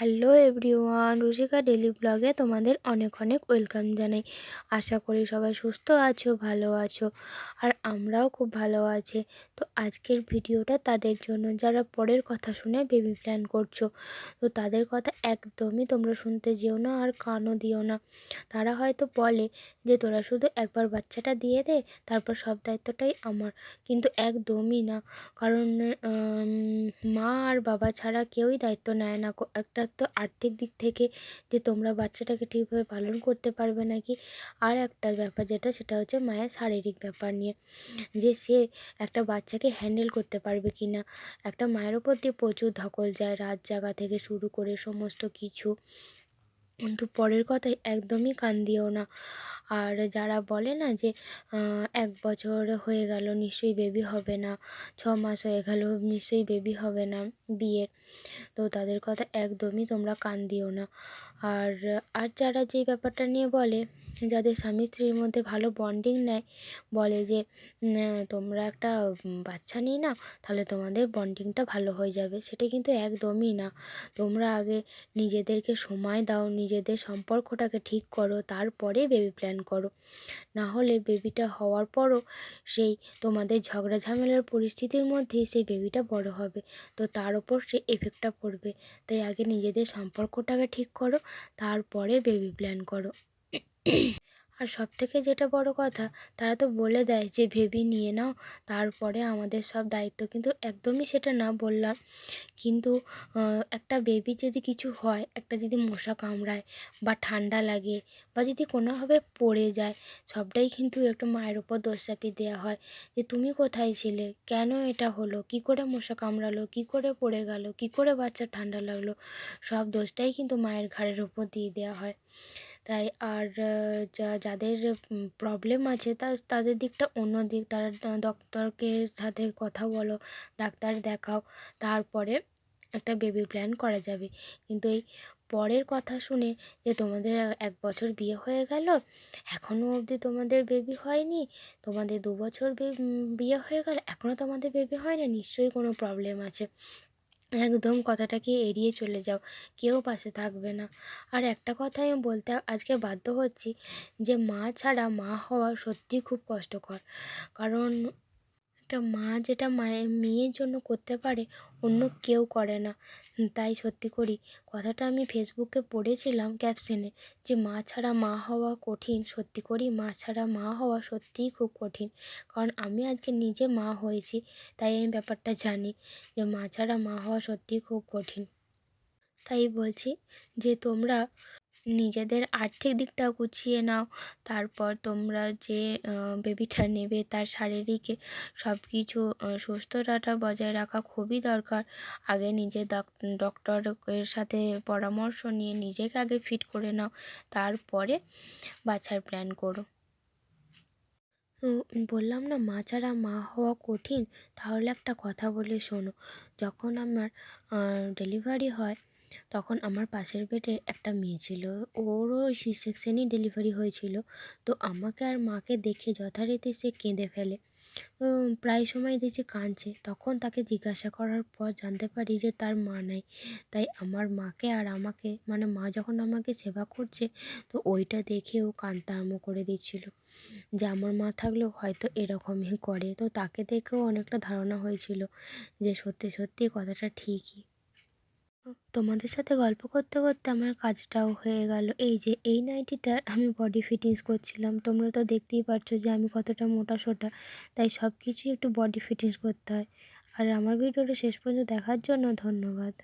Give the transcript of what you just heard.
Hello everyone Ruchika daily ব্লগে তোমাদের অনেক অনেক ওয়েলকাম জানাই। আশা করি সবাই সুস্থ আছো, ভালো আছো, আর আমরাও খুব ভালো আছি। তো আজকের ভিডিওটা তাদের জন্য, যারা পরের কথা শুনে বেবি প্ল্যান করছ, তো তাদের কথা একদমই তোমরা শুনতে যেও না আর কানও দিও না। তারা হয়তো বলে যে, তোরা শুধু একবার বাচ্চাটা দিয়ে দে, তারপর সব দায়িত্বটাই আমার। কিন্তু একদমই না। কারণ মা আর বাবা ছাড়া কেউই দায়িত্ব নেয় না। একটা তো আর্থিক দিক থেকে যে তোমরা বাচ্চাটাকে ঠিকভাবে পালন করতে পারবে নাকি? আর একটা ব্যাপার যেটা, সেটা হচ্ছে মায়ের শারীরিক ব্যাপার নিয়ে। যে সে একটা বাচ্চাকে হ্যান্ডেল করতে পারবে কি না একটা মায়ের ওপর দিয়ে প্রচুর ধকল যায়, রাত জাগা থেকে শুরু করে সমস্ত কিছু। কিন্তু পরের কথায় একদমই কান দিও না। আর যারা বলে না যে এক বছর হয়ে গেল নিশ্চয়ই বেবি হবে না, ছ মাস হয়ে গেল নিশ্চয়ই বেবি হবে না বিয়ের, তো তাদের কথা একদমই তোমরা কান দিও না। আর আর যারা যেই ব্যাপারটা নিয়ে বলে, যাদের স্বামী স্ত্রীর মধ্যে ভালো বন্ডিং নেয়, বলে যে তোমরা একটা বাচ্চা নিয়ে নাও, তাহলে তোমাদের বন্ডিংটা ভালো হয়ে যাবে। সেটা কিন্তু একদমই না। তোমরা আগে নিজেদেরকে সময় দাও, নিজেদের সম্পর্কটাকে ঠিক করো, তারপরে বেবি প্ল্যান করো। না হলে বেবিটা হওয়ার পরও সেই তোমাদের ঝগড়া ঝামেলার পরিস্থিতির মধ্যেই সেই বেবিটা বড় হবে। তো তার ওপর সে এফেক্টটা পড়বে। তাই আগে নিজেদের সম্পর্কটাকে ঠিক করো তারপরে বেবি প্ল্যান করো। আর সব থেকে যেটা বড় কথা, তারা তো বলে দেয় যে, ভেবি নিয়ে নাও। তারপরে আমাদের সব দায়িত্ব কিন্তু একদমই সেটা না বললাম। কিন্তু একটা বেবি যদি কিছু হয়, একটা যদি মশা কামড়ায় বা ঠান্ডা লাগে বা যদি কোনোভাবে পড়ে যায়, সবটাই কিন্তু একটু মায়ের ওপর দোষ চাপিয়ে দেওয়া হয় যে, তুমি কোথায় ছিলে? কেন এটা হলো? কি করে মশা কামড়ালো? কি করে পড়ে গেল? কি করে বাচ্চার ঠান্ডা লাগল? সব দোষটাই কিন্তু মায়ের ঘাড়ের ওপর দিয়ে দেওয়া হয়। তাই আর যা, যাদের প্রবলেম আছে তা, তাদের দিকটা অন্য দিক। তারা ডক্টরকে সাথে কথা বলো, ডাক্তার দেখাও, তারপরে একটা বেবি প্ল্যান করা যাবে। কিন্তু এই পরের কথা শুনে যে তোমাদের এক বছর বিয়ে হয়ে গেল এখনও অবধি তোমাদের বেবি হয়নি, তোমাদের দু বছর বিয়ে হয়ে গেল এখনও তোমাদের বেবি হয় না, নিশ্চয়ই কোনো প্রবলেম আছে। একদম কথাটাকে এড়িয়ে চলে যাও, কেউ পাশে থাকবে না। আর একটা কথা আমি বলতে আজকে বাধ্য হচ্ছি যে মা ছাড়া মা হওয়া সত্যিই খুব কষ্টকর। কারণ একটা মা যেটা মায়ের, মেয়ের জন্য করতে পারে, অন্য কেউ করে না। তাই সত্যি করি, কথাটা আমি ফেসবুকে পড়েছিলাম ক্যাপশনে যে মা ছাড়া মা হওয়া কঠিন। সত্যি করি, মা ছাড়া মা হওয়া সত্যিই খুব কঠিন। কারণ আমি আজকে নিজে মা হয়েছি, তাই আমি ব্যাপারটা জানি যে মা ছাড়া মা হওয়া সত্যিই খুব কঠিন। তাই বলছি যে তোমরা নিজেদের আর্থিক দিকটা গুছিয়ে নাও। তারপর তোমরা যে বেবিটা নেবে তার শারীরিক সব কিছু সুস্থতাটা বজায় রাখা খুবই দরকার। আগে নিজে ডক্টরের সাথে পরামর্শ নিয়ে নিজেকে আগে ফিট করে নাও। তারপরে বাছার প্ল্যান করো। বললাম না, মা ছাড়া মা হওয়া কঠিন? তাহলে একটা কথা বলে শোনো। যখন আমার ডেলিভারি হয় তখন আমার পাশের বেডে একটা মেয়ে ছিল। ওরও সি সেকশনই ডেলিভারি হয়েছিল। তো আমাকে আর মাকে দেখে যথারীতি সে কেঁদে ফেলে। প্রায় সময় দেখছি কাঁদছে। তখন তাকে জিজ্ঞাসা করার পর জানতে পারি যে তার মা নাই। তাই আমার মাকে আর আমাকে মানে মা যখন আমাকে সেবা করছে, তো ওইটা দেখেও কাঁদতে আরম্ভ করে দিচ্ছিল। যে আমার মা থাকলেও হয়তো এরকমই করে। তো তাকে দেখেও অনেকটা ধারণা হয়েছিল যে সত্যি সত্যি কথাটা ঠিকই। তোমাদের সাথে গল্প করতে করতে আমার কাজটাও হয়ে গেল। এই যে, এই নাইটিটার আমি বডি ফিটিংস করছিলাম। তোমরা তো দেখতেই পারছ যে আমি কতটা মোটা সোটা। তাই সব কিছুই একটু বডি ফিটিংস করতে হয়। আর আমার ভিডিওটা শেষ পর্যন্ত দেখার জন্য ধন্যবাদ।